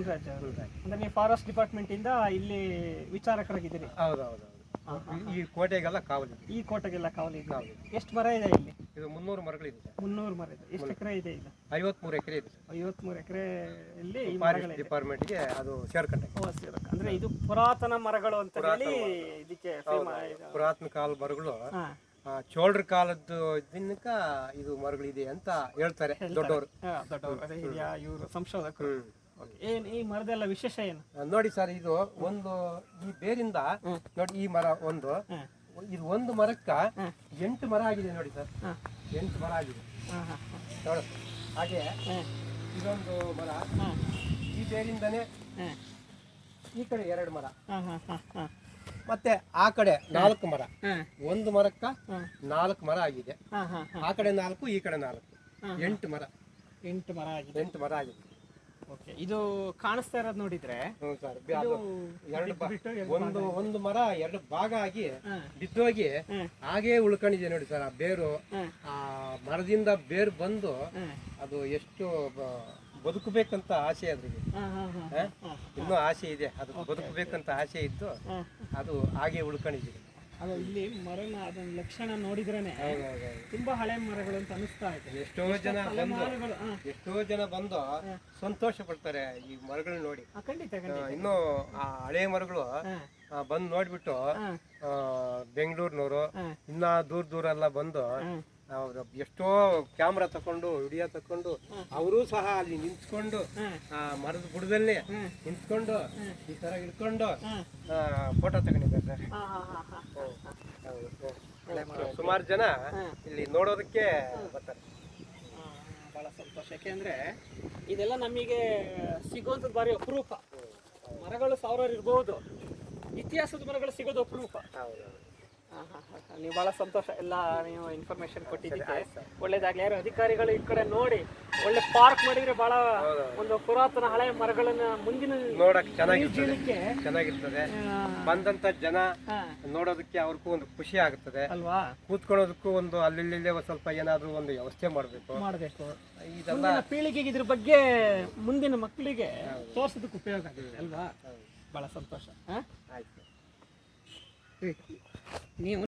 ಅವರು. ಮುನ್ರಾಜ್. ಅಂದ್ರೆ ನೀವು ಫಾರೆಸ್ಟ್ ಡಿಪಾರ್ಟ್ಮೆಂಟ್ ಇಂದ ಇಲ್ಲಿ ವಿಚಾರಕರಾಗಿದ್ದೀರಿ. ಹೌದು ಹೌದು ಹೌದು ಈ ಕೋಟೆಗೆಲ್ಲ ಕಾವಲಿ ಈ ಕೋಟೆಗೆಲ್ಲ ಕಾವಲಿ ಕಾವಲಿದೆ ಎಷ್ಟು ಮರ ಇದೆ ಇಲ್ಲಿ? ಇದು ಮುನ್ನೂರು ಮರಗಳಿದೆ ಇದೆ ಮುನ್ನೂರು ಮರ ಇದೆ. ಎಷ್ಟು ಎಕರೆ ಇದೆ ಇದು? ಐವತ್ಮೂರು ಎಕರೆ ಇದೆ ಐವತ್ಮೂರು ಎಕರೆ ಇಲ್ಲಿ ಈ ಫಾರೆಸ್ಟ್ ಡಿಪಾರ್ಟ್ಮೆಂಟ್ಗೆ ಅದು ಸೇರ್ಕೊಂಡೆ. ಅಂದ್ರೆ ಇದು ಪುರಾತನ ಮರಗಳು ಅಂತ ಹೇಳಿ ಇದಕ್ಕೆ ಪುರಾತನ ಕಾಲ ಮರಗಳು. ಆ, ಚೋಳರ ಕಾಲದ್ದು ದಿನಕ ಇದು ಮರಗಳಿದೆ ಅಂತ ಹೇಳ್ತಾರೆ ದೊಡ್ಡವರು. ದೊಡ್ಡವರು. ಸಂಶೋಧಕರು. ಏನ್ ಈ ಮರದೆಲ್ಲ ವಿಶೇಷ ಏನು? ನೋಡಿ ಸರ್ ಇದು ಒಂದು ಈ ಬೇರಿಂದ ನೋಡಿ ಈ ಮರ ಒಂದು. ಇದು ಒಂದು ಮರಕ್ಕ ಎಂಟು ಮರ ಆಗಿದೆ ನೋಡಿ ಸರ್. ಎಂಟು ಮರ ಆಗಿದೆ. ನೋಡಿ. ಹಾಗೆ ಇದೊಂದು ಮರ. ಈ ಬೇರಿಂದನೇ ಈ ಕಡೆ ಎರಡು ಮರ. ಮತ್ತೆ ಆ ಕಡೆ ನಾಲ್ಕು ಮರ. ಒಂದು ಮರಕ್ಕ ನಾಲ್ಕು ಮರ ಆಗಿದೆ. ಆ ಕಡೆ ನಾಲ್ಕು ಈ ಕಡೆ ನಾಲ್ಕು. ಎಂಟು ಮರ. ಎಂಟು ಮರ ಆಗಿದೆ. ಎಂಟು ಮರ ಆಗಿದೆ. ಓಕೆ ಇದು ಕಾಣಿಸ್ತಾ ಇರೋದು ನೋಡಿದ್ರೆ ಹ್ಞೂ ಸರ್ ಇದು ಎರಡು ಬಾ- ಬಿಟ್ಟು ಎರಡು ಒಂದು ಒಂದು ಮರ ಎರಡು ಭಾಗ ಆಗಿ ಬಿದ್ದೋಗಿ ಹಾಗೆ ಉಳ್ಕೊಂಡಿದೆ ನೋಡಿ ಸರ್ ಆ ಬೇರು. ಹ್ಮ್, ಆ ಮರದಿಂದ ಬೇರು ಬಂದು ಹ್ಮ್. ಅದು ಎಷ್ಟು ಬ- ಬದುಕಬೇಕಂತ ಆಸೆ ಅದ್ರಿಗೆ ಹಾ, ಹಾ, ಹಾ, ಹಾ? ಹಾ, ಇನ್ನೂ ಆಸೆ ಇದೆ ಅದು ಬದುಕಬೇಕಂತ ಆಸೆ ಇದ್ದು ಹಾ. ಅದು ಹಾಗೆ ಉಳ್ಕೊಂಡಿದೆ. ಅದು ಇಲ್ಲಿ ಮರನ ಅದನ್ನ ಲಕ್ಷಣ ನೋಡಿದ್ರೇನೆ ತುಂಬಾ ಹಳೆ ಮರಗಳು ಅಂತ ಅನಿಸ್ತಾ ಇದೆ. ಎಷ್ಟೋ ಜನ ಎಷ್ಟೋ ಜನ ಬಂದು ಸಂತೋಷ ಪಡ್ತಾರೆ ಈ ಮರಗಳನ್ನ ನೋಡಿ. ಖಂಡಿತ ಇನ್ನು ಆ ಹಳೆ ಮರಗಳು ಬಂದು ನೋಡ್ಬಿಟ್ಟು ಬೆಂಗಳೂರಿನವರು ಇನ್ನ ದೂರ ದೂರ ಎಲ್ಲ ಬಂದು ಎಷ್ಟೋ ಕ್ಯಾಮ್ರಾ ತಕೊಂಡು ವಿಡಿಯೋ ತಕೊಂಡು ಅವರು ಸಹ ಅಲ್ಲಿ ನಿಂತ್ಕೊಂಡು ಆ ಮರದ ಬುಡದಲ್ಲಿ. ನಿಂತ್ಕೊಂಡು ಈ ತರ ಹಿಡ್ಕೊಂಡು ಫೋಟೋ ತಗೊಂಡಿದ್ದಾರೆ. ಸರ್ ಹಾ, ಹಾ, ಹಾ, ಹಾ. ಸುಮಾರು ಜನ ಇಲ್ಲಿ ನೋಡೋದಕ್ಕೆ ಬರ್ತಾರೆ. ಬಹಳ ಸಂತೋಷ. ಯಾಕೆಂದ್ರೆ ಇದೆಲ್ಲ ನಮಗೆ ಸಿಗುವಂಥದ್ದು ಬಾರಿ ಅಪರೂಪ. ಮರಗಳು ಸಾವಿರಾರು ಇರಬಹುದು ಇತಿಹಾಸದ ಮರಗಳು ಸಿಗೋದು ಅಪರೂಪ. ಹೌದು. ನೀವು ಬಹಳ ಸಂತೋಷ ಎಲ್ಲ ನೀವು ಇನ್ಫಾರ್ಮೇಶನ್ ಕೊಟ್ಟಿದ್ದಕ್ಕೆ. ಒಳ್ಳೇದಾಗ್ಲಿ. ಯಾರು ಅಧಿಕಾರಿಗಳು ಈ ಕಡೆ ನೋಡಿ ಒಳ್ಳೆ ಪಾರ್ಕ್ ಮಾಡಿದ್ರೆ ಬಹಳ ಒಂದು ಪುರಾತನ ಹಳೆ ಮರಗಳನ್ನ ಮುಂದಿನ ನೋಡಕ್ ಚೆನ್ನಾಗಿರ್ತದೆ ಚೆನ್ನಾಗಿರ್ತದೆ. ಬಂದಂತ ಜನ ನೋಡೋದಕ್ಕೆ ಅವ್ರಿಗೂ ಒಂದು ಖುಷಿ ಆಗುತ್ತದೆ ಅಲ್ವಾ? ಕೂತ್ಕೊಳ್ಳೋದಕ್ಕೂ ಒಂದು ಅಲ್ಲಿ ಒಂದ್ ಸ್ವಲ್ಪ ಏನಾದ್ರೂ ಒಂದು ವ್ಯವಸ್ಥೆ ಮಾಡಬೇಕು. ಮಾಡಬೇಕು. ಇದೆಲ್ಲ ಪೀಳಿಗೆಗೆ ಇದ್ರ ಬಗ್ಗೆ ಮುಂದಿನ ಮಕ್ಕಳಿಗೆ ತೋರ್ಸೋದಕ್ಕೆ ಉಪಯೋಗ ಆಗಿದೆ ಅಲ್ವಾ? ಬಹಳ ಸಂತೋಷ? ಆಯ್ತು. ನೀವು